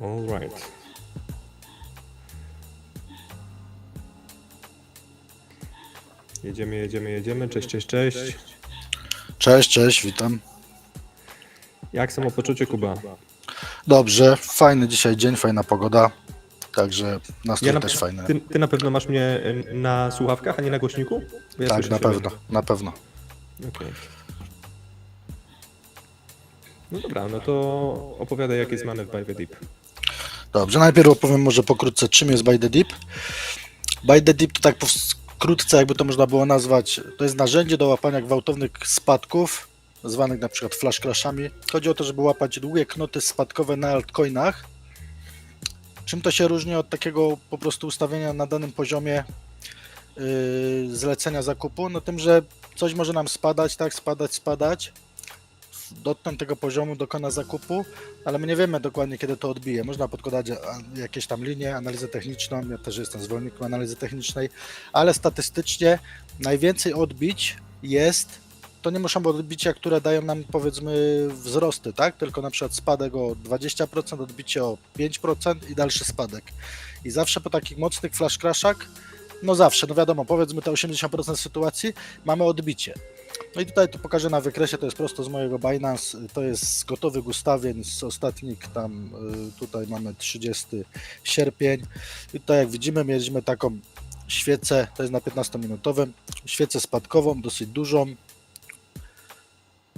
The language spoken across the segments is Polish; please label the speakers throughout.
Speaker 1: Alright. Jedziemy, jedziemy, jedziemy. Cześć, cześć, cześć.
Speaker 2: Cześć, cześć, witam.
Speaker 1: Jak samopoczucie, Kuba?
Speaker 2: Dobrze, fajny dzisiaj dzień, fajna pogoda. Także nastrój
Speaker 1: na,
Speaker 2: też fajny.
Speaker 1: ty, ty na pewno masz mnie y, na słuchawkach, a nie na głośniku? Bo ja
Speaker 2: tak,
Speaker 1: słyszę
Speaker 2: na
Speaker 1: siebie.
Speaker 2: pewno, na pewno.
Speaker 1: Okej. No dobra, no to opowiadaj jakie zmiany w By the Deep.
Speaker 2: Dobrze, najpierw opowiem może pokrótce, czym jest By the Deep. By the Deep to tak pokrótce, jakby to można było nazwać, to jest narzędzie do łapania gwałtownych spadków, zwanych na przykład flash crashami. Chodzi o to, żeby łapać długie knoty spadkowe na altcoinach. Czym to się różni od takiego po prostu ustawienia na danym poziomie yy, zlecenia zakupu? No tym, że coś może nam spadać, tak, spadać, spadać. Dotknąć tego poziomu dokona zakupu, ale my nie wiemy dokładnie, kiedy to odbije. Można podkładać a, jakieś tam linie, analizę techniczną. Ja też jestem zwolennikiem analizy technicznej, ale statystycznie najwięcej odbić jest. To nie muszą być odbicia, które dają nam powiedzmy wzrosty, tak? Tylko na przykład spadek o 20%, odbicie o 5% i dalszy spadek. I zawsze po takich mocnych flash crashach, no zawsze, no wiadomo, powiedzmy te 80% sytuacji, mamy odbicie. No i tutaj to pokażę na wykresie, to jest prosto z mojego Binance, to jest z gotowych ustawień z ostatnich tam, y, tutaj mamy 30 sierpień. I tutaj jak widzimy mieliśmy taką świecę, to jest na 15-minutowym, świecę spadkową, dosyć dużą,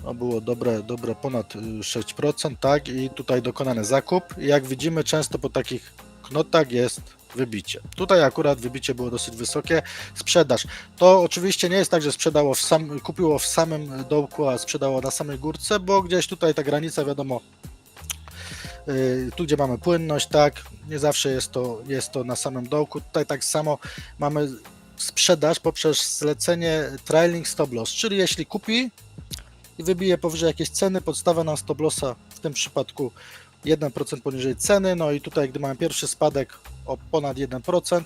Speaker 2: no było dobre, dobre ponad y, 6%, tak, i tutaj dokonany zakup. I jak widzimy często po takich knotach jest wybicie. Tutaj akurat wybicie było dosyć wysokie. Sprzedaż. To oczywiście nie jest tak, że sprzedało w sam, kupiło w samym dołku, a sprzedało na samej górce, bo gdzieś tutaj ta granica, wiadomo, yy, tu gdzie mamy płynność, tak, nie zawsze jest to, jest to na samym dołku. Tutaj tak samo mamy sprzedaż poprzez zlecenie trailing stop loss, czyli jeśli kupi i wybije powyżej jakiejś ceny, podstawia nam stop lossa w tym przypadku 1% poniżej ceny, no i tutaj gdy mamy pierwszy spadek o ponad 1%,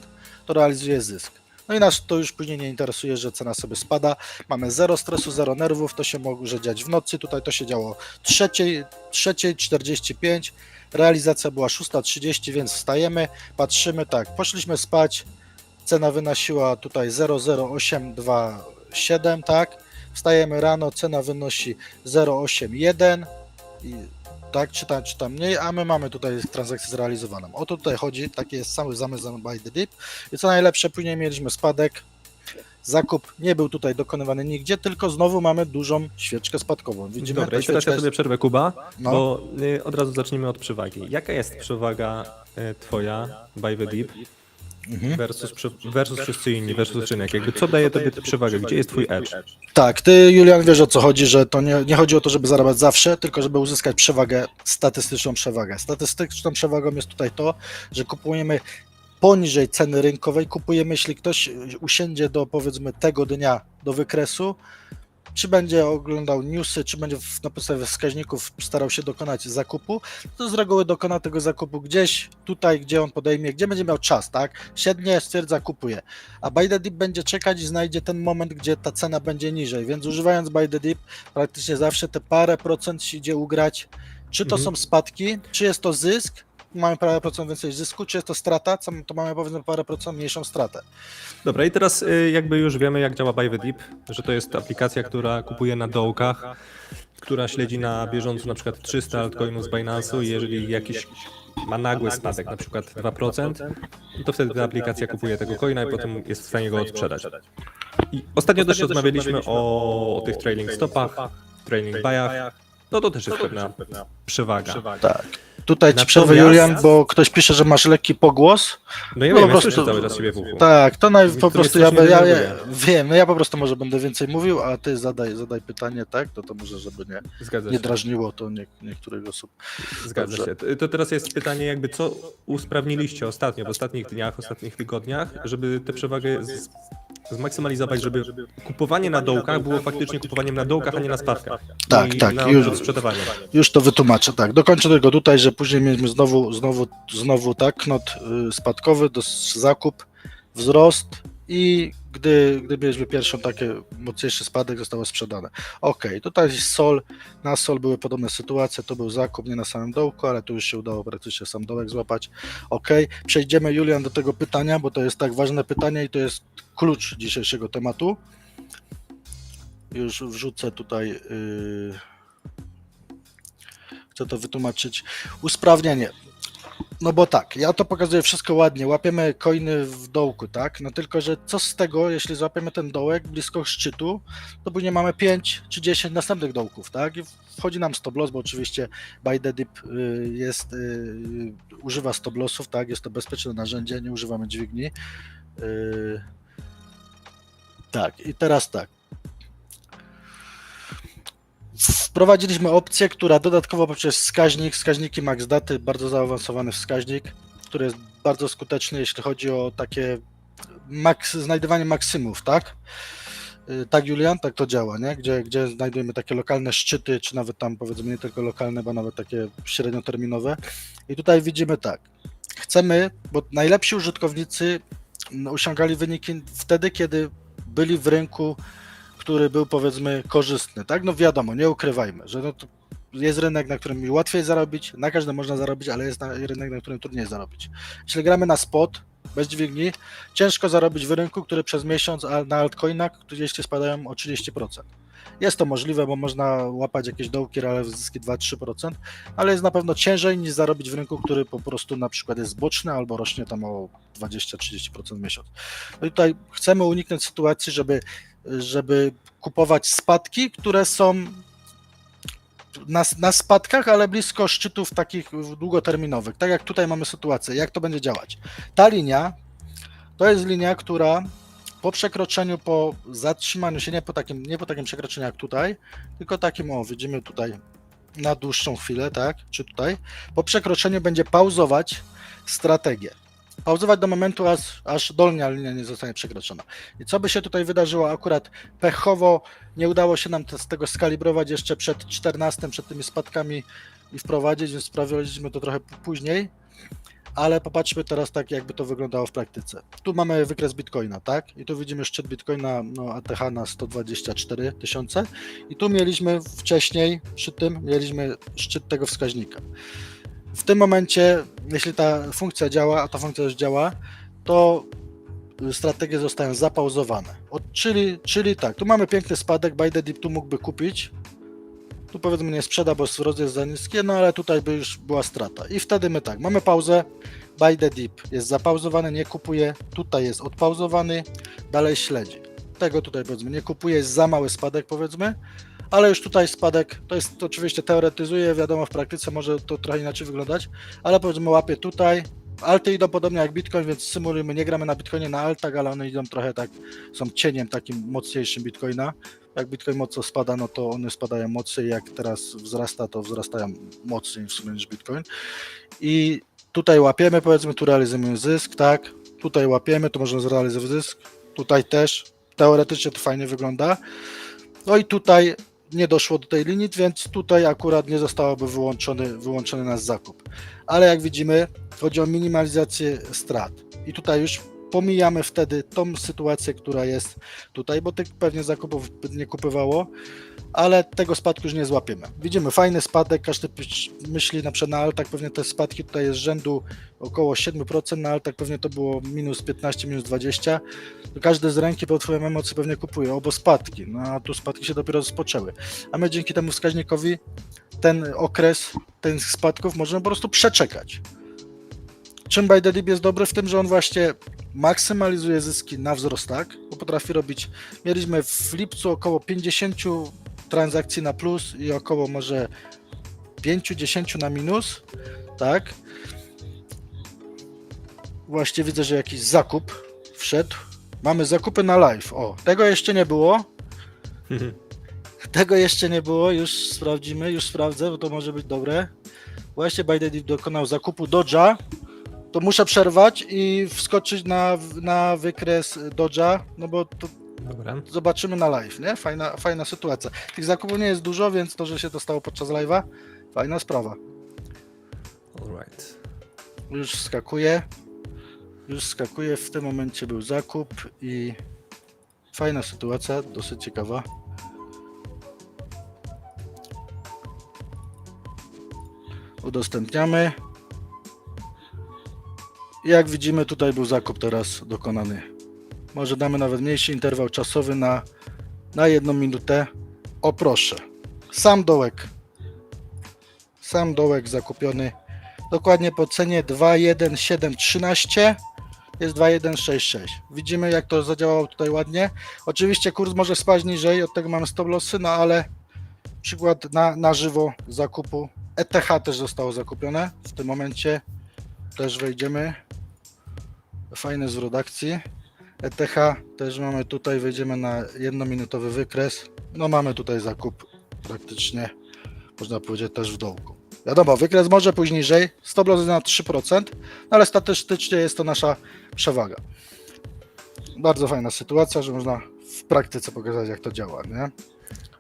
Speaker 2: to realizuje zysk. No i nas to już później nie interesuje, że cena sobie spada. Mamy zero stresu, zero nerwów, to się może dziać w nocy, tutaj to się działo trzeciej, trzeciej 45, realizacja była 6.30, więc wstajemy, patrzymy, tak, poszliśmy spać, cena wynosiła tutaj 00827, tak, wstajemy rano, cena wynosi 081 i tak, czy tam, czy tam mniej, a my mamy tutaj transakcję zrealizowaną. O to tutaj chodzi, taki jest cały zamysł by the dip. I co najlepsze, później mieliśmy spadek, zakup nie był tutaj dokonywany nigdzie, tylko znowu mamy dużą świeczkę spadkową. Widzimy,
Speaker 1: Dobra, teraz
Speaker 2: świeczka
Speaker 1: ja sobie przerwę, Kuba,
Speaker 2: No.
Speaker 1: bo y, od razu zacznijmy od przewagi. Jaka jest przewaga y, twoja, By the Deep,
Speaker 2: Mhm.
Speaker 1: Versus, prze- versus wszyscy inni, versus rynek? Jakby co daje tobie tę przewagę? Gdzie jest twój edge?
Speaker 2: Tak, ty Julian wiesz o co chodzi, że to nie, nie chodzi o to, żeby zarabiać zawsze, tylko żeby uzyskać przewagę, statystyczną przewagę. Statystyczną przewagą jest tutaj to, że kupujemy poniżej ceny rynkowej, kupujemy, jeśli ktoś usiądzie do powiedzmy tego dnia do wykresu, czy będzie oglądał newsy, czy będzie w- na podstawie wskaźników starał się dokonać zakupu, to z reguły dokona tego zakupu gdzieś tutaj, gdzie on podejmie, gdzie będzie miał czas, tak? Siednie, stwierdza, kupuje. A Buy the Deep będzie czekać i znajdzie ten moment, gdzie ta cena będzie niżej, więc używając Buy the Deep praktycznie zawsze te parę procent się idzie ugrać, czy to
Speaker 1: Mhm.
Speaker 2: są spadki, czy jest to zysk, mamy parę procent więcej zysku, czy jest to strata, to mamy powiedzmy parę procent mniejszą stratę.
Speaker 1: Dobra, i teraz y, jakby już wiemy, jak działa Buy the Deep, że to jest aplikacja, która kupuje na dołkach, która śledzi na bieżąco na przykład 300 altcoinów z Binance'u i jeżeli jakiś ma nagły spadek, na przykład 2%, to wtedy ta aplikacja kupuje tego coina i potem jest w stanie go odsprzedać. I ostatnio też rozmawialiśmy o, o tych trailing stopach, trailing buyach, no to też jest pewna przewaga.
Speaker 2: Tak. Tutaj ci przerwę Julian, bo ktoś pisze, że masz lekki pogłos.
Speaker 1: No ja
Speaker 2: No,
Speaker 1: wiem,
Speaker 2: po
Speaker 1: ja
Speaker 2: prostu-
Speaker 1: słyszę cały czas siebie w uchu.
Speaker 2: Tak, to naj, po prostu ja, ja, ja
Speaker 1: denerwuje.
Speaker 2: wiem, no ja po prostu może będę więcej mówił, a ty zadaj, zadaj pytanie, tak? To to może, żeby nie,
Speaker 1: Zgadza
Speaker 2: nie
Speaker 1: się.
Speaker 2: drażniło to nie, niektórych osób.
Speaker 1: Zgadza
Speaker 2: Dobrze.
Speaker 1: się. To teraz jest pytanie, jakby co usprawniliście ostatnio, w ostatnich dniach, ostatnich tygodniach, żeby tę przewagę z, zmaksymalizować, żeby kupowanie na dołkach było faktycznie kupowaniem na dołkach, a nie na spadkach.
Speaker 2: Tak,
Speaker 1: I
Speaker 2: tak,
Speaker 1: na
Speaker 2: już-
Speaker 1: sprzedawanie.
Speaker 2: Już to wytłumaczę, tak. Dokończę tylko tutaj, że później mieliśmy znowu, znowu, znowu tak, knot y, spadkowy, dos, zakup, wzrost i gdy, gdy mieliśmy pierwszą takie mocniejszy spadek, zostało sprzedane. Ok, tutaj sol, na sol były podobne sytuacje, to był zakup nie na samym dołku, ale tu już się udało praktycznie sam dołek złapać. Ok, przejdziemy Julian do tego pytania, bo to jest tak ważne pytanie i to jest klucz dzisiejszego tematu. Już wrzucę tutaj. Yy... Chcę to wytłumaczyć. Usprawnienie. No bo tak, ja to pokazuję wszystko ładnie, łapiemy coiny w dołku, tak? No tylko, że co z tego, jeśli złapiemy ten dołek blisko szczytu, to później mamy 5 czy 10 następnych dołków, tak? I wchodzi nam stop loss, bo oczywiście by the dip y, jest, y, używa stop lossów, tak? Jest to bezpieczne narzędzie, nie używamy dźwigni. Y, Tak, i teraz tak. Wprowadziliśmy opcję, która dodatkowo poprzez wskaźnik, wskaźniki max daty, bardzo zaawansowany wskaźnik, który jest bardzo skuteczny, jeśli chodzi o takie maks, znajdywanie maksymów, tak? Y, Tak, Julian, tak to działa, nie? Gdzie, gdzie znajdujemy takie lokalne szczyty, czy nawet tam powiedzmy nie tylko lokalne, bo nawet takie średnioterminowe. I tutaj widzimy tak. Chcemy, bo najlepsi użytkownicy no, osiągali wyniki wtedy, kiedy byli w rynku który był powiedzmy korzystny, tak? No wiadomo, nie ukrywajmy, że no jest rynek, na którym łatwiej zarobić, na każdym można zarobić, ale jest rynek, na którym trudniej zarobić. Jeśli gramy na spot, bez dźwigni, ciężko zarobić w rynku, który przez miesiąc na altcoinach, jeśli spadają o 30%. Jest to możliwe, bo można łapać jakieś dołki, ale zyski 2-3%, ale jest na pewno ciężej niż zarobić w rynku, który po prostu na przykład jest boczny albo rośnie tam o 20-30% w miesiąc. No i tutaj chcemy uniknąć sytuacji, żeby żeby kupować spadki, które są na, na spadkach, ale blisko szczytów takich długoterminowych. Tak jak tutaj mamy sytuację, jak to będzie działać? Ta linia to jest linia, która po przekroczeniu, po zatrzymaniu się, nie po takim, nie po takim przekroczeniu jak tutaj, tylko takim, o, widzimy tutaj na dłuższą chwilę, tak, czy tutaj, po przekroczeniu będzie pauzować strategię pauzować do momentu, aż, aż dolnia linia nie zostanie przekroczona. I co by się tutaj wydarzyło? Akurat pechowo nie udało się nam z tego skalibrować jeszcze przed 14, przed tymi spadkami i wprowadzić, więc sprawiliśmy to trochę później. Ale popatrzmy teraz tak, jakby to wyglądało w praktyce. Tu mamy wykres Bitcoina, tak? I tu widzimy szczyt Bitcoina, no ATH na 124 tysiące. I tu mieliśmy wcześniej, przy tym mieliśmy szczyt tego wskaźnika. W tym momencie, jeśli ta funkcja działa, a ta funkcja już działa, to strategie zostają zapauzowane. Czyli, czyli tak, tu mamy piękny spadek, by the dip tu mógłby kupić, tu powiedzmy nie sprzeda, bo rozrost jest za niskie, no ale tutaj by już była strata. I wtedy my tak, mamy pauzę, buy the dip jest zapauzowany, nie kupuje, tutaj jest odpauzowany, dalej śledzi. Tego tutaj powiedzmy nie kupuje, jest za mały spadek powiedzmy, ale już tutaj spadek, to jest to oczywiście teoretyzuje, wiadomo w praktyce może to trochę inaczej wyglądać, ale powiedzmy łapie tutaj, alty idą podobnie jak Bitcoin, więc symulujemy, nie gramy na Bitcoinie na altach, ale one idą trochę tak, są cieniem takim mocniejszym Bitcoina. Jak Bitcoin mocno spada, no to one spadają mocniej, jak teraz wzrasta, to wzrastają mocniej w sumie niż Bitcoin. I tutaj łapiemy, powiedzmy, tu realizujemy zysk, tak, tutaj łapiemy, to możemy zrealizować zysk, tutaj też, teoretycznie to fajnie wygląda. No i tutaj nie doszło do tej linii, więc tutaj akurat nie zostałoby wyłączony, wyłączony nasz zakup. Ale jak widzimy, chodzi o minimalizację strat. I tutaj już pomijamy wtedy tą sytuację, która jest tutaj, bo tych pewnie zakupów nie kupywało, ale tego spadku już nie złapiemy. Widzimy fajny spadek, każdy myśli na przykład na altach, pewnie te spadki tutaj jest rzędu około 7%, na altach pewnie to było minus 15, minus 20, to każdy z ręki pod wpływem emocji pewnie kupuje, obo spadki, no a tu spadki się dopiero rozpoczęły. A my dzięki temu wskaźnikowi ten okres tych spadków możemy po prostu przeczekać. Czym By the Dip jest dobry? W tym, że on właśnie maksymalizuje zyski na wzrostach, bo potrafi robić, mieliśmy w lipcu około 50 transakcji na plus i około może 5-10 na minus, tak? Właśnie widzę, że jakiś zakup wszedł. Mamy zakupy na live. O, tego jeszcze nie było. Tego jeszcze nie było, już sprawdzimy, już sprawdzę, bo to może być dobre. Właśnie Biden dokonał zakupu Dodge'a. To muszę przerwać i wskoczyć na, na wykres Dodge'a, no bo to
Speaker 1: Dobra.
Speaker 2: zobaczymy na live, nie? Fajna, fajna sytuacja. Tych zakupów nie jest dużo, więc to, że się to stało podczas live'a, fajna sprawa.
Speaker 1: Alright.
Speaker 2: Już skakuje. Już skakuje. W tym momencie był zakup i Fajna sytuacja, dosyć ciekawa. Udostępniamy. Jak widzimy, tutaj był zakup teraz dokonany. Może damy nawet mniejszy interwał czasowy na, na jedną minutę. O proszę. Sam dołek. Sam dołek zakupiony dokładnie po cenie 21713 jest 2166. Widzimy jak to zadziałało tutaj ładnie. Oczywiście kurs może spaść niżej, od tego mamy stop lossy, no ale przykład na, na żywo zakupu. ETH też zostało zakupione w tym momencie. Też wejdziemy. Fajny zwrot akcji. ETH też mamy tutaj, wejdziemy na jednominutowy wykres. No mamy tutaj zakup praktycznie, można powiedzieć też w dołku. Wiadomo, wykres może pójść niżej, stop loss na 3%, no ale statystycznie jest to nasza przewaga. Bardzo fajna sytuacja, że można w praktyce pokazać jak to działa, nie?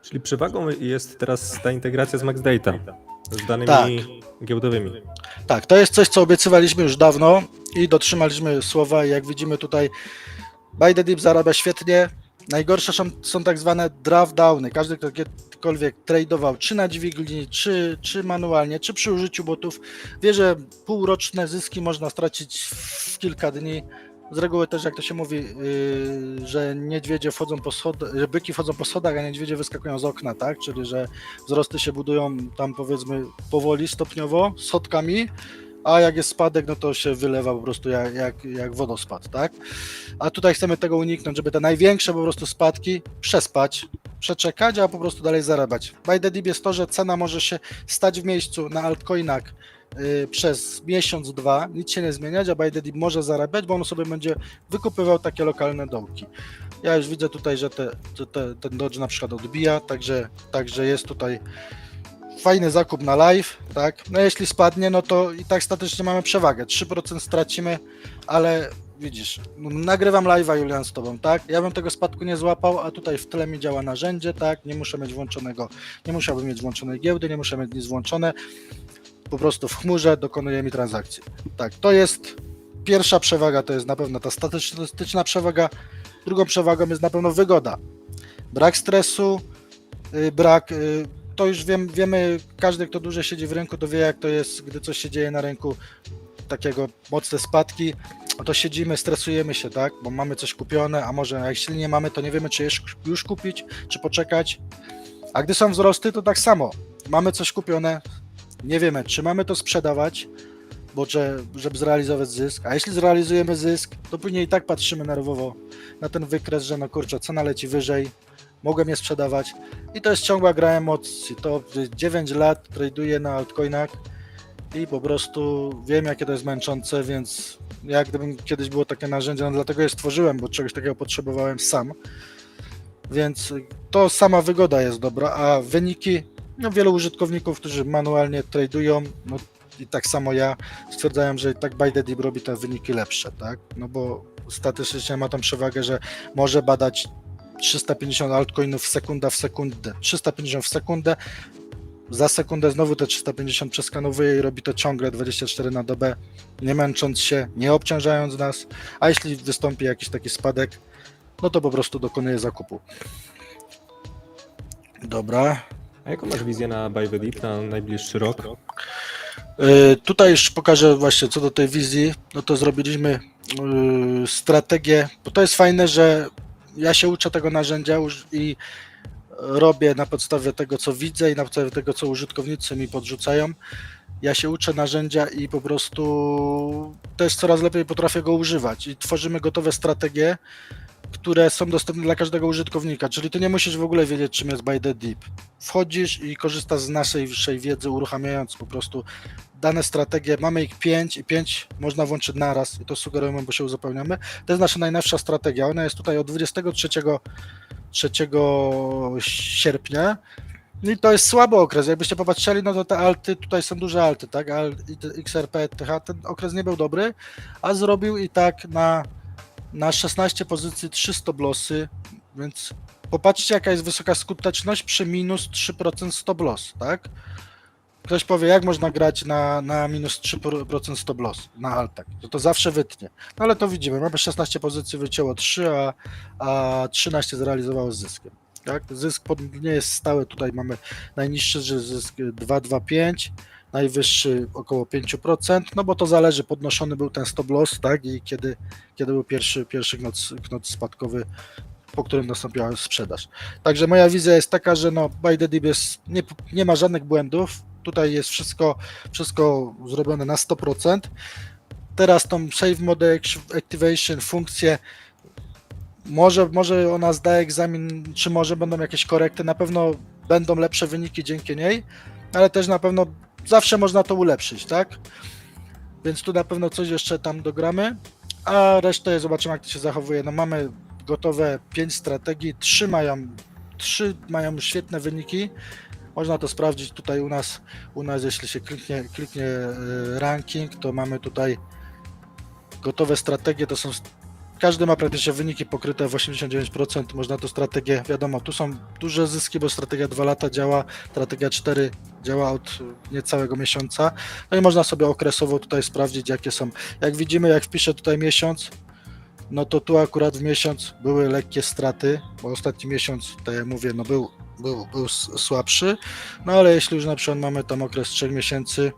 Speaker 1: Czyli przewagą jest teraz ta integracja z Max Data z danymi
Speaker 2: Tak.
Speaker 1: giełdowymi.
Speaker 2: Tak, to jest coś, co obiecywaliśmy już dawno i dotrzymaliśmy słowa. Jak widzimy tutaj, Buy the Dip zarabia świetnie. Najgorsze są, są tak zwane draft downy. Każdy, kto kiedykolwiek tradował, czy na dźwigni, czy, czy manualnie, czy przy użyciu botów, wie, że półroczne zyski można stracić w kilka dni. Z reguły też, jak to się mówi, yy, że niedźwiedzie wchodzą po schodach, że byki wchodzą po schodach, a niedźwiedzie wyskakują z okna, tak? Czyli, że wzrosty się budują tam powiedzmy powoli, stopniowo, schodkami, a jak jest spadek, no to się wylewa po prostu jak, jak, jak wodospad, tak? A tutaj chcemy tego uniknąć, żeby te największe po prostu spadki przespać, przeczekać, a po prostu dalej zarabiać. By the dip jest to, że cena może się stać w miejscu na altcoinach przez miesiąc, dwa, nic się nie zmieniać, a dip może zarabiać, bo on sobie będzie wykupywał takie lokalne dołki. Ja już widzę tutaj, że te, te, ten Dodge na przykład odbija, także, także jest tutaj fajny zakup na live, tak? No jeśli spadnie, no to i tak statycznie mamy przewagę. 3% stracimy, ale widzisz, no, nagrywam live'a Julian z tobą, tak? Ja bym tego spadku nie złapał, a tutaj w tle mi działa narzędzie, tak? Nie muszę mieć włączonego, nie musiałbym mieć włączonej giełdy, nie muszę mieć nic włączone. Po prostu w chmurze dokonuje mi transakcji. Tak, to jest pierwsza przewaga, to jest na pewno ta statystyczna przewaga. Drugą przewagą jest na pewno wygoda. Brak stresu, y, brak y, to już wiem, wiemy, każdy, kto dłużej siedzi w rynku, to wie, jak to jest, gdy coś się dzieje na rynku, takiego mocne spadki, to siedzimy, stresujemy się, tak, bo mamy coś kupione, a może jak silnie mamy, to nie wiemy, czy już kupić, czy poczekać. A gdy są wzrosty, to tak samo. Mamy coś kupione, nie wiemy, czy mamy to sprzedawać, bo że, żeby zrealizować zysk, a jeśli zrealizujemy zysk, to później i tak patrzymy nerwowo na ten wykres, że no kurczę, cena leci wyżej, mogłem je sprzedawać i to jest ciągła gra emocji. To 9 lat traduję na altcoinach i po prostu wiem, jakie to jest męczące, więc jak gdybym kiedyś było takie narzędzie, no dlatego je stworzyłem, bo czegoś takiego potrzebowałem sam. Więc to sama wygoda jest dobra, a wyniki, no wielu użytkowników, którzy manualnie tradują, no i tak samo ja, stwierdzają, że i tak by robi te wyniki lepsze, tak? No bo statystycznie ma tą przewagę, że może badać 350 altcoinów sekunda w sekundę, 350 w sekundę, za sekundę znowu te 350 przeskanowuje i robi to ciągle 24 na dobę, nie męcząc się, nie obciążając nas, a jeśli wystąpi jakiś taki spadek, no to po prostu dokonuje zakupu. Dobra.
Speaker 1: A jaką masz wizję na Buy the Deep na najbliższy rok?
Speaker 2: Y, Tutaj już pokażę właśnie co do tej wizji, no to zrobiliśmy y, strategię, bo to jest fajne, że ja się uczę tego narzędzia i robię na podstawie tego, co widzę i na podstawie tego, co użytkownicy mi podrzucają. Ja się uczę narzędzia i po prostu też coraz lepiej potrafię go używać i tworzymy gotowe strategie, które są dostępne dla każdego użytkownika, czyli ty nie musisz w ogóle wiedzieć, czym jest Buy the Deep. Wchodzisz i korzystasz z naszej wyższej wiedzy, uruchamiając po prostu dane strategie. Mamy ich 5 i 5 można włączyć naraz i to sugerujemy, bo się uzupełniamy. To jest nasza najnowsza strategia. Ona jest tutaj od 23 3 sierpnia. I to jest słaby okres. Jakbyście popatrzyli, no to te alty, tutaj są duże alty, tak? XRP, TH, ten okres nie był dobry, a zrobił i tak na, na 16 pozycji 300 blosy, więc popatrzcie jaka jest wysoka skuteczność przy minus 3% stop loss, tak? ktoś powie, jak można grać na, na minus 3% stop loss na altach, to to zawsze wytnie. No ale to widzimy, mamy 16 pozycji, wycięło 3, a, a 13 zrealizowało z zyskiem. Tak? Zysk nie jest stały, tutaj mamy najniższy zysk 2,25, najwyższy około 5%, no bo to zależy, podnoszony był ten stop loss, tak, i kiedy, kiedy był pierwszy, pierwszy knot, knot spadkowy, po którym nastąpiła sprzedaż. Także moja wizja jest taka, że no Buy the Dip jest, nie, nie ma żadnych błędów, tutaj jest wszystko, wszystko zrobione na 100%. Teraz tą Save Mode Activation funkcję może, może ona zda egzamin, czy może będą jakieś korekty, na pewno będą lepsze wyniki dzięki niej, ale też na pewno zawsze można to ulepszyć, tak? Więc tu na pewno coś jeszcze tam dogramy, a resztę zobaczymy jak to się zachowuje. No mamy gotowe 5 strategii, 3 mają, 3 mają świetne wyniki. Można to sprawdzić tutaj u nas, u nas jeśli się kliknie, kliknie e, ranking, to mamy tutaj gotowe strategie, to są każdy ma praktycznie wyniki pokryte w 89%. Można tu strategię, wiadomo, tu są duże zyski, bo strategia 2 lata działa, strategia 4 działa od niecałego miesiąca. No i można sobie okresowo tutaj sprawdzić, jakie są. Jak widzimy, jak wpiszę tutaj miesiąc, no to tu akurat w miesiąc były lekkie straty, bo ostatni miesiąc, tak jak mówię, no był, był, był słabszy. No ale jeśli już na przykład mamy tam okres 3 miesięcy,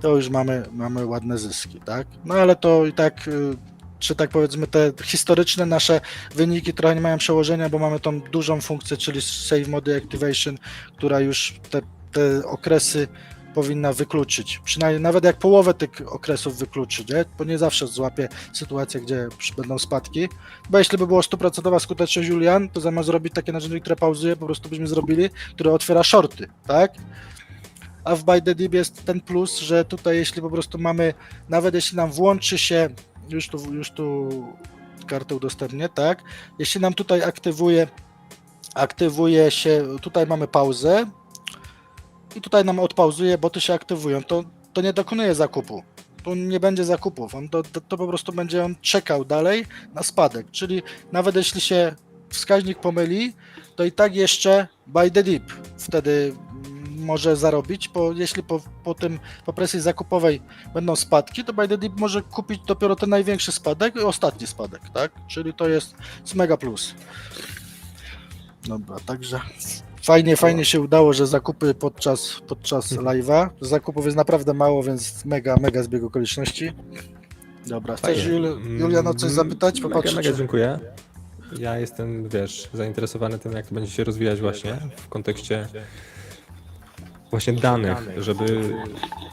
Speaker 2: to już mamy, mamy ładne zyski, tak? No ale to i tak y, czy tak powiedzmy te historyczne nasze wyniki trochę nie mają przełożenia, bo mamy tą dużą funkcję, czyli Save Mode Activation, która już te, te okresy powinna wykluczyć. Przynajmniej nawet jak połowę tych okresów wykluczy, nie? bo nie zawsze złapie sytuację, gdzie będą spadki. Bo jeśli by było 100% skuteczność Julian, to zamiast zrobić takie narzędzie, które pauzuje, po prostu byśmy zrobili, które otwiera shorty, tak? A w Dip jest ten plus, że tutaj jeśli po prostu mamy, nawet jeśli nam włączy się już tu, już tu kartę udostępnię, tak? Jeśli nam tutaj aktywuje, aktywuje się, tutaj mamy pauzę i tutaj nam odpauzuje, boty się aktywują, to, to nie dokonuje zakupu. Tu nie będzie zakupów, on to, to, po prostu będzie on czekał dalej na spadek, czyli nawet jeśli się wskaźnik pomyli, to i tak jeszcze buy the dip wtedy może zarobić, bo jeśli po, po tym po presji zakupowej będą spadki, to Buy the Dip może kupić dopiero ten największy spadek i ostatni spadek, tak? Czyli to jest, jest mega plus. Dobra, także fajnie, fajnie się udało, że zakupy podczas, podczas live'a. Zakupów jest naprawdę mało, więc mega, mega zbieg okoliczności. Dobra, chcesz
Speaker 1: Fajnie.
Speaker 2: Jul, Juliano coś zapytać?
Speaker 1: Mega,
Speaker 2: Popatrzeć?
Speaker 1: mega dziękuję. Ja jestem, wiesz, zainteresowany tym, jak to będzie się rozwijać właśnie w kontekście właśnie danych, żeby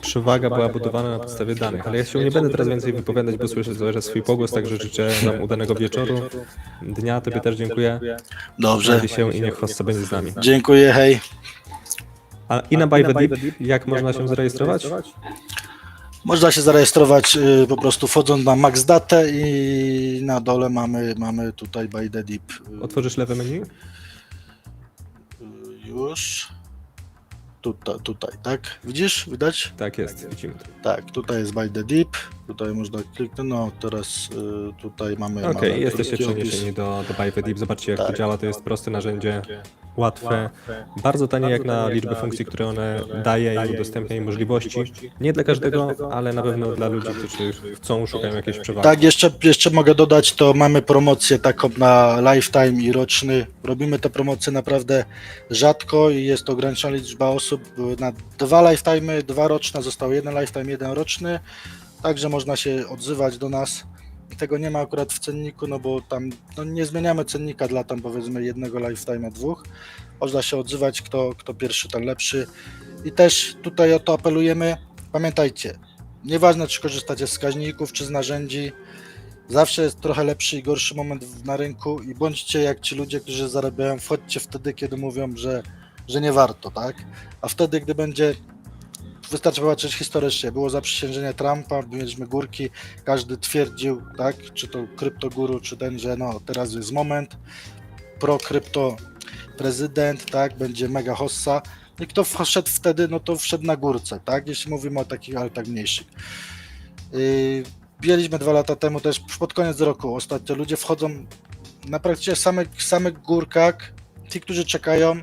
Speaker 1: przewaga była budowana na podstawie danych. Ale ja się nie będę teraz więcej wypowiadać, bo słyszę że swój pogłos, także życzę nam udanego wieczoru, dnia. Tobie też dziękuję.
Speaker 2: Dobrze.
Speaker 1: Się i niech hosta będzie z nami.
Speaker 2: Dziękuję, hej.
Speaker 1: A i na Buy the Deep, jak można się zarejestrować?
Speaker 2: Można się zarejestrować y, po prostu wchodząc na Max Datę i na dole mamy, mamy tutaj Buy the y,
Speaker 1: Otworzysz lewe menu?
Speaker 2: Już. Tutaj, tutaj, tak? Widzisz? Widać?
Speaker 1: Tak jest, widzimy.
Speaker 2: Tak, tutaj jest by the deep, tutaj można kliknąć, no teraz y, tutaj mamy...
Speaker 1: Okej,
Speaker 2: mamy
Speaker 1: jesteście
Speaker 2: opis.
Speaker 1: przeniesieni do, do Buy the Deep. Zobaczcie, jak to
Speaker 2: Tak.
Speaker 1: działa. To jest proste narzędzie, łatwe, bardzo tanie jak na liczbę funkcji, które one daje i udostępnia im możliwości. Nie dla każdego, ale na pewno dla ludzi, którzy chcą, szukają jakiejś przewagi.
Speaker 2: Tak, jeszcze, jeszcze mogę dodać, to mamy promocję taką na lifetime i roczny. Robimy te promocje naprawdę rzadko i jest to ograniczona liczba osób. Na dwa lifetime, dwa roczne, został jeden lifetime, jeden roczny. Także można się odzywać do nas. Tego nie ma akurat w cenniku, no bo tam no nie zmieniamy cennika dla tam powiedzmy jednego lifetime'a, dwóch. Można się odzywać, kto, kto pierwszy, ten lepszy. I też tutaj o to apelujemy. Pamiętajcie, nieważne czy korzystacie z wskaźników, czy z narzędzi, zawsze jest trochę lepszy i gorszy moment na rynku i bądźcie jak ci ludzie, którzy zarabiają, wchodźcie wtedy, kiedy mówią, że, że nie warto, tak? A wtedy, gdy będzie Wystarczy popatrzeć historycznie. Było zaprzysiężenie Trumpa, mieliśmy górki, każdy twierdził, tak, czy to kryptoguru, czy ten, że no teraz jest moment, pro-krypto prezydent, tak, będzie mega hossa. I kto wszedł wtedy, no to wszedł na górce, tak, jeśli mówimy o takich altach mniejszych. Yy, Mieliśmy dwa lata temu też pod koniec roku ostatnio ludzie wchodzą na praktycznie samych, samych górkach, ci, którzy czekają,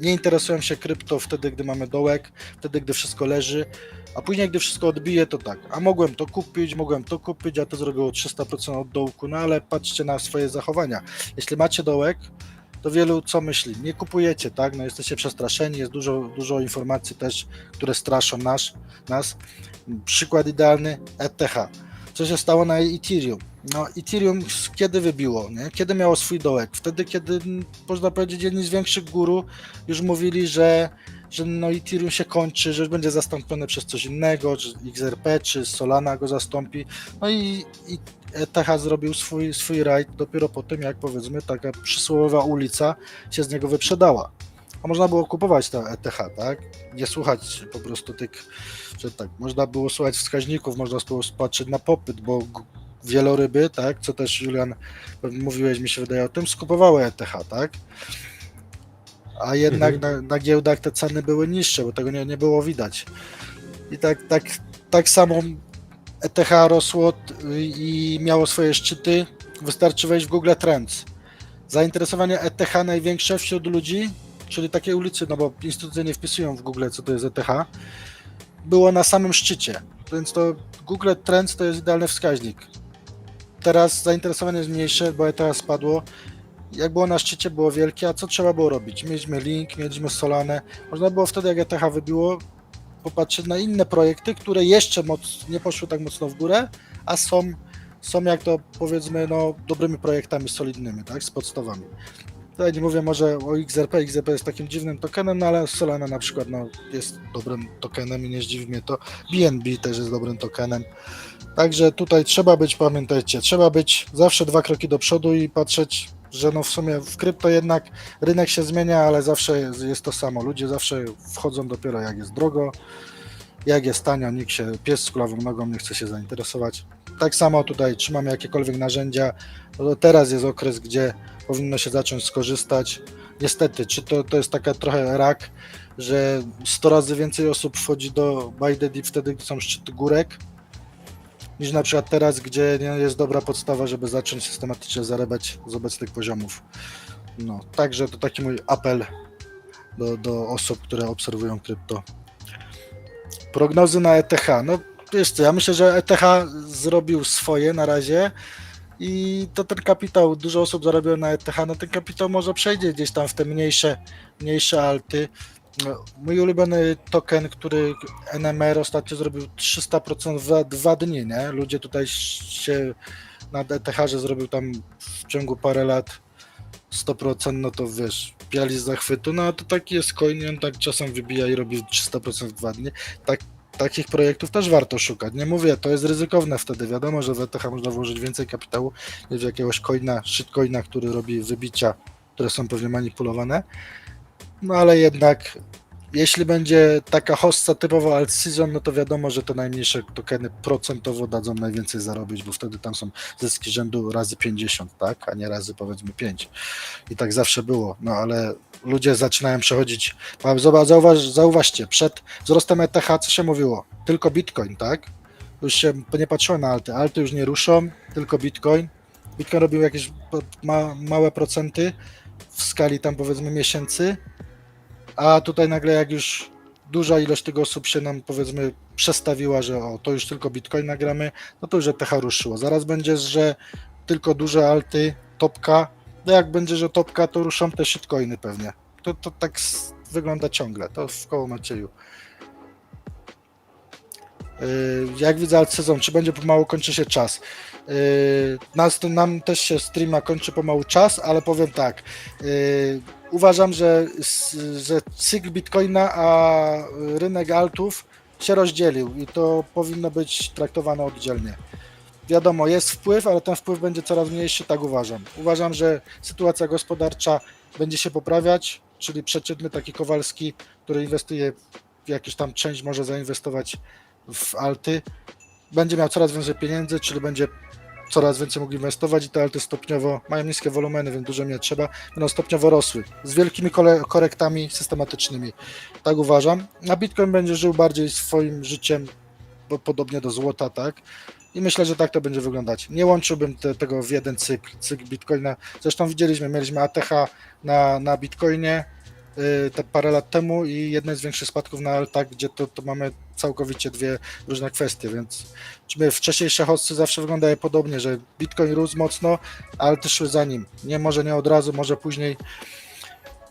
Speaker 2: nie interesują się krypto wtedy, gdy mamy dołek, wtedy, gdy wszystko leży, a później, gdy wszystko odbije, to tak, a mogłem to kupić, mogłem to kupić, a to zrobiło 300% od dołku, no ale patrzcie na swoje zachowania. Jeśli macie dołek, to wielu co myśli? Nie kupujecie, tak? No jesteście przestraszeni, jest dużo, dużo informacji też, które straszą nas. nas. Przykład idealny ETH. Co się stało na Ethereum? No Ethereum kiedy wybiło, nie? Kiedy miało swój dołek? Wtedy, kiedy można powiedzieć jedni z większych guru już mówili, że, że no Ethereum się kończy, że będzie zastąpione przez coś innego, czy XRP, czy Solana go zastąpi. No i, i ETH zrobił swój, swój rajd dopiero po tym, jak powiedzmy taka przysłowiowa ulica się z niego wyprzedała. A można było kupować te ETH, tak? Nie słuchać po prostu tych, że tak, można było słuchać wskaźników, można było patrzeć na popyt, bo wieloryby, tak, co też Julian mówiłeś, mi się wydaje o tym, skupowały ETH, tak? A jednak na, na giełdach te ceny były niższe, bo tego nie, nie było widać. I tak, tak, tak samo ETH rosło i miało swoje szczyty. Wystarczy wejść w Google Trends. Zainteresowanie ETH największe wśród ludzi, czyli takie ulicy, no bo instytucje nie wpisują w Google, co to jest ETH, było na samym szczycie. Więc to Google Trends to jest idealny wskaźnik. Teraz zainteresowanie jest mniejsze, bo ETH spadło. Jak było na szczycie, było wielkie, a co trzeba było robić? Mieliśmy Link, mieliśmy Solanę. Można było wtedy, jak ETH wybiło, popatrzeć na inne projekty, które jeszcze moc, nie poszły tak mocno w górę, a są, są jak to powiedzmy, no, dobrymi projektami solidnymi, tak, z podstawami. Tutaj nie mówię może o XRP, XRP jest takim dziwnym tokenem, no ale Solana na przykład no, jest dobrym tokenem i nie zdziwi mnie to. BNB też jest dobrym tokenem. Także tutaj trzeba być, pamiętajcie, trzeba być zawsze dwa kroki do przodu i patrzeć, że no w sumie w krypto jednak rynek się zmienia, ale zawsze jest, jest to samo. Ludzie zawsze wchodzą dopiero jak jest drogo, jak jest tanio, nikt się, pies z kulawą nogą nie chce się zainteresować. Tak samo tutaj trzymamy jakiekolwiek narzędzia. No teraz jest okres, gdzie powinno się zacząć skorzystać. Niestety, czy to, to jest taka trochę rak, że 100 razy więcej osób wchodzi do Dip wtedy, gdy są szczyty górek, niż na przykład teraz, gdzie nie jest dobra podstawa, żeby zacząć systematycznie zarabiać z obecnych poziomów. No, także to taki mój apel do, do osób, które obserwują krypto. Prognozy na ETH. No wiesz co, ja myślę, że ETH zrobił swoje na razie i to ten kapitał, dużo osób zarobiło na ETH, no ten kapitał może przejdzie gdzieś tam w te mniejsze, mniejsze alty. No, Mój ulubiony token, który NMR ostatnio zrobił 300% w dwa- dwa dni, nie? Ludzie tutaj się na ETH, że zrobił tam w ciągu parę lat 100%, no to wiesz, piali z zachwytu, no a to taki jest coin, on tak czasem wybija i robi 300% w dwa dni. Tak, takich projektów też warto szukać. Nie mówię, to jest ryzykowne wtedy, wiadomo, że w ETH można włożyć więcej kapitału niż w jakiegoś coina, shitcoina, który robi wybicia, które są pewnie manipulowane. No ale jednak jeśli będzie taka hossa typowo alt season, no to wiadomo, że te najmniejsze tokeny procentowo dadzą najwięcej zarobić, bo wtedy tam są zyski rzędu razy 50, tak, a nie razy powiedzmy 5. I tak zawsze było, no ale ludzie zaczynają przechodzić. Zobacz, zauważ, zauważcie, przed wzrostem ETH co się mówiło? Tylko Bitcoin, tak? Już się nie patrzyło na alty. Alty już nie ruszą, tylko Bitcoin. Bitcoin robił jakieś ma, małe procenty w skali tam powiedzmy miesięcy, a tutaj nagle jak już duża ilość tych osób się nam powiedzmy przestawiła, że o, to już tylko Bitcoin nagramy, no to już ETH ruszyło. Zaraz będzie, że tylko duże alty, topka, no jak będzie, że topka, to ruszą te shitcoiny pewnie. To, to tak wygląda ciągle, to w koło Macieju. Yy, Jak widzę alt sezon, czy będzie pomału kończy się czas? Yy, Nas, nam też się streama kończy pomału czas, ale powiem tak. yy, Uważam, że, że cykl Bitcoina, a rynek altów się rozdzielił i to powinno być traktowane oddzielnie. Wiadomo, jest wpływ, ale ten wpływ będzie coraz mniejszy, tak uważam. Uważam, że sytuacja gospodarcza będzie się poprawiać, czyli przeciętny taki Kowalski, który inwestuje w jakąś tam część, może zainwestować w alty, będzie miał coraz więcej pieniędzy, czyli będzie coraz więcej mógł inwestować i te alty stopniowo mają niskie wolumeny, więc dużo nie trzeba, będą stopniowo rosły z wielkimi korektami systematycznymi. Tak uważam. A Bitcoin będzie żył bardziej swoim życiem, bo podobnie do złota, tak? I myślę, że tak to będzie wyglądać. Nie łączyłbym te, tego w jeden cykl, cykl Bitcoina. Zresztą widzieliśmy, mieliśmy ATH na, na Bitcoinie, te parę lat temu i jedne z większych spadków na Alta, gdzie to, to mamy całkowicie dwie różne kwestie, więc czy my wcześniejsze hosty zawsze wyglądały podobnie, że Bitcoin rósł mocno, ale też szły za nim. Nie może nie od razu, może później,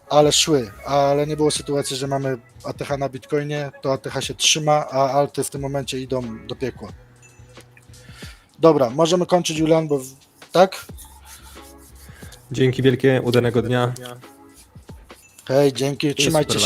Speaker 2: ale szły, ale nie było sytuacji, że mamy ATH na Bitcoinie, to ATH się trzyma, a alty w tym momencie idą do piekła. Dobra, możemy kończyć Julian, bo w- tak?
Speaker 1: Dzięki wielkie, udanego dnia.
Speaker 2: Hej, dzięki, trzymajcie się.